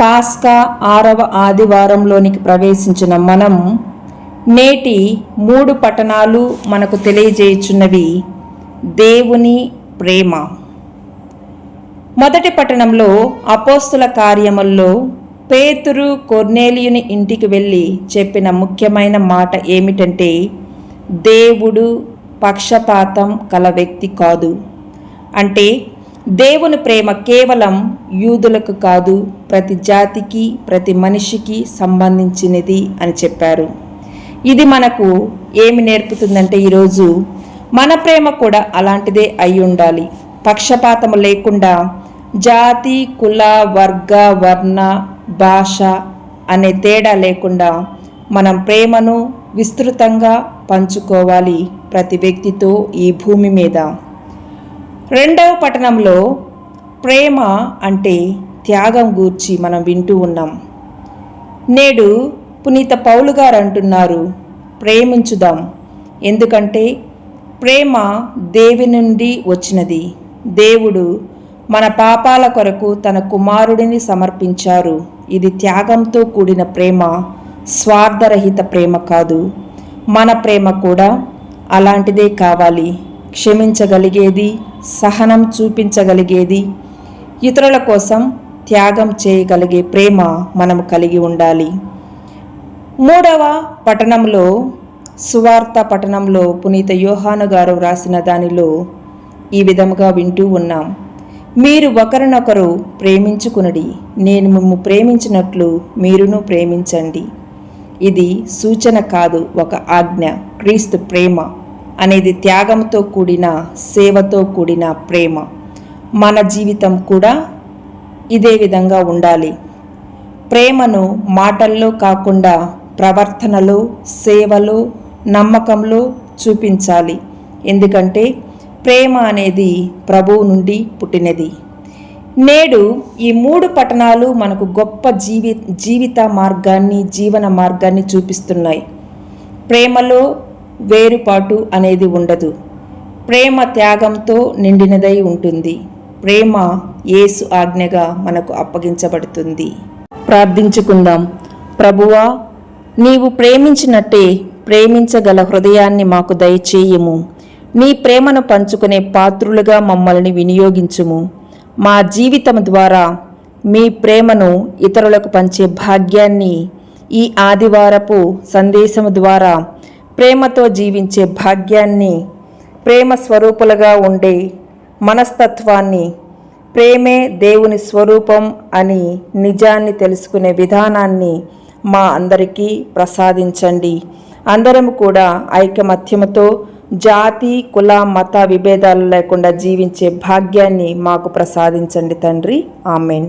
పాస్కా ఆరవ ఆదివారంలోనికి ప్రవేశించిన మనం నేటి మూడు పట్టణాలు మనకు తెలియజేయుచున్నవి దేవుని ప్రేమ. మొదటి పట్టణంలో అపోస్తుల కార్యముల్లో పేతురు కొర్నేలియుని ఇంటికి వెళ్ళి చెప్పిన ముఖ్యమైన మాట ఏమిటంటే దేవుడు పక్షపాతం కల వ్యక్తి కాదు. అంటే దేవుని ప్రేమ కేవలం యూదులకు కాదు ప్రతి జాతికి ప్రతి మనిషికి సంబంధించినది అని చెప్పారు. ఇది మనకు ఏమి నేర్పుతుందంటే ఈరోజు మన ప్రేమ కూడా అలాంటిదే అయి ఉండాలి. పక్షపాతము లేకుండా జాతి కుల వర్గ వర్ణ భాష అనే తేడా లేకుండా మనం ప్రేమను విస్తృతంగా పంచుకోవాలి ప్రతి వ్యక్తితో ఈ భూమి మీద. రెండవ పట్టణంలో ప్రేమ అంటే త్యాగం గూర్చి మనం వింటూ ఉన్నాం. నేడు పునీత పౌలు గారు అంటున్నారు ప్రేమించుదాం. ఎందుకంటే ప్రేమ దేవి నుండి వచ్చినది. దేవుడు మన పాపాల కొరకు తన కుమారుడిని సమర్పించారు. ఇది త్యాగంతో కూడిన ప్రేమ స్వార్థరహిత ప్రేమ కాదు. మన ప్రేమ కూడా అలాంటిదే కావాలి. క్షమించగలిగేది సహనం చూపించగలిగేది ఇతరుల కోసం త్యాగం చేయగలిగే ప్రేమ మనం కలిగి ఉండాలి. మూడవ పట్టణంలో సువార్త పట్టణంలో పునీత యోహాను గారు వ్రాసిన దానిలో ఈ విధముగా వింటూ ఉన్నాం. మీరు ఒకరినొకరు ప్రేమించుకునడి నేను మిమ్ము ప్రేమించినట్లు మీరును ప్రేమించండి. ఇది సూచన కాదు ఒక ఆజ్ఞ క్రీస్తు ప్రేమ. అనేది త్యాగంతో కూడిన సేవతో కూడిన ప్రేమ. మన జీవితం కూడా ఇదే విధంగా ఉండాలి. ప్రేమను మాటల్లో కాకుండా ప్రవర్తనలో సేవలో నమ్మకంలో చూపించాలి. ఎందుకంటే ప్రేమ అనేది ప్రభువు నుండి పుట్టినది. నేడు ఈ మూడు పట్టణాలు మనకు గొప్ప జీవి జీవిత మార్గాన్ని జీవన మార్గాన్ని చూపిస్తున్నాయి. ప్రేమలో వేరుపాటు అనేది ఉండదు. ప్రేమ త్యాగంతో నిండినదై ఉంటుంది. ప్రేమ యేసు ఆజ్ఞగా మనకు అప్పగించబడుతుంది. ప్రార్థించుకుందాం. ప్రభువా నీవు ప్రేమించినట్టే ప్రేమించగల హృదయాన్ని మాకు దయచేయము. నీ ప్రేమను పంచుకునే పాత్రులుగా మమ్మల్ని వినియోగించుము. మా జీవితం ద్వారా మీ ప్రేమను ఇతరులకు పంచే భాగ్యాన్ని ఈ ఆదివారపు సందేశము ద్వారా ప్రేమతో జీవించే భాగ్యాన్ని ప్రేమ స్వరూపులుగా ఉండే మనస్తత్వాన్ని ప్రేమే దేవుని స్వరూపం అని నిజాన్ని తెలుసుకునే విధానాన్ని మా అందరికీ ప్రసాదించండి. అందరం కూడా ఐకమత్యముతో జాతి కుల మత విభేదాలు లేకుండా జీవించే భాగ్యాన్ని మాకు ప్రసాదించండి తండ్రి. ఆమెన్.